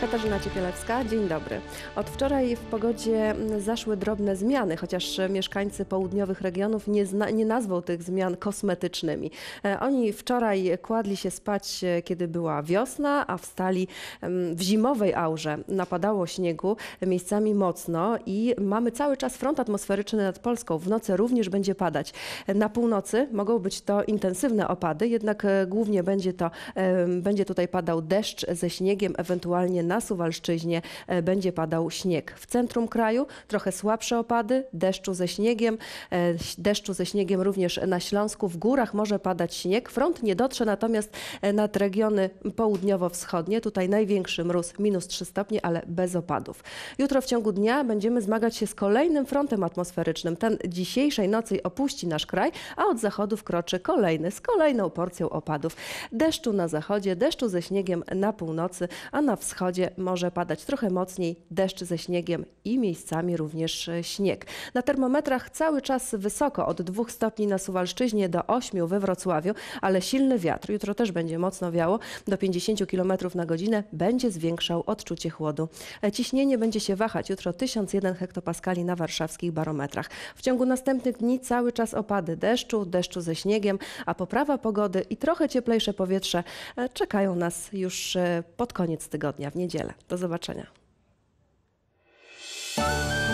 Katarzyna Ciepielewska, dzień dobry. Od wczoraj w pogodzie zaszły drobne zmiany, chociaż mieszkańcy południowych regionów nie, zna, nie nazwą tych zmian kosmetycznymi. E, Oni wczoraj kładli się spać, e, kiedy była wiosna, a wstali w zimowej aurze. Napadało śniegu miejscami mocno i mamy cały czas front atmosferyczny nad Polską. W nocy również będzie padać. Na północy mogą być to intensywne opady, jednak e, głównie będzie to będzie tutaj padał deszcz ze śniegiem, ewentualnie na Suwalszczyźnie e, będzie padał śnieg. W centrum kraju trochę słabsze opady, deszczu ze śniegiem, e, deszczu ze śniegiem również na Śląsku. W górach może padać śnieg. Front nie dotrze natomiast e, nad regiony południowo-wschodnie. Tutaj największy mróz, minus 3 stopnie, ale bez opadów. Jutro w ciągu dnia będziemy zmagać się z kolejnym frontem atmosferycznym. Ten dzisiejszej nocy opuści nasz kraj, a od zachodu wkroczy kolejny z kolejną porcją opadów. Deszczu na zachodzie, deszczu ze śniegiem na północy, a na wschodzie może padać trochę mocniej deszcz ze śniegiem i miejscami również e, śnieg. Na termometrach cały czas wysoko, od 2 stopni na Suwalszczyźnie do 8 we Wrocławiu, ale silny wiatr, jutro też będzie mocno wiało, do 50 km na godzinę będzie zwiększał odczucie chłodu. E, Ciśnienie będzie się wahać jutro 1001 hektopaskali na warszawskich barometrach. W ciągu następnych dni cały czas opady deszczu, deszczu ze śniegiem, a poprawa pogody i trochę cieplejsze powietrze e, czekają nas już pod koniec tygodnia w niedzielę. Do zobaczenia.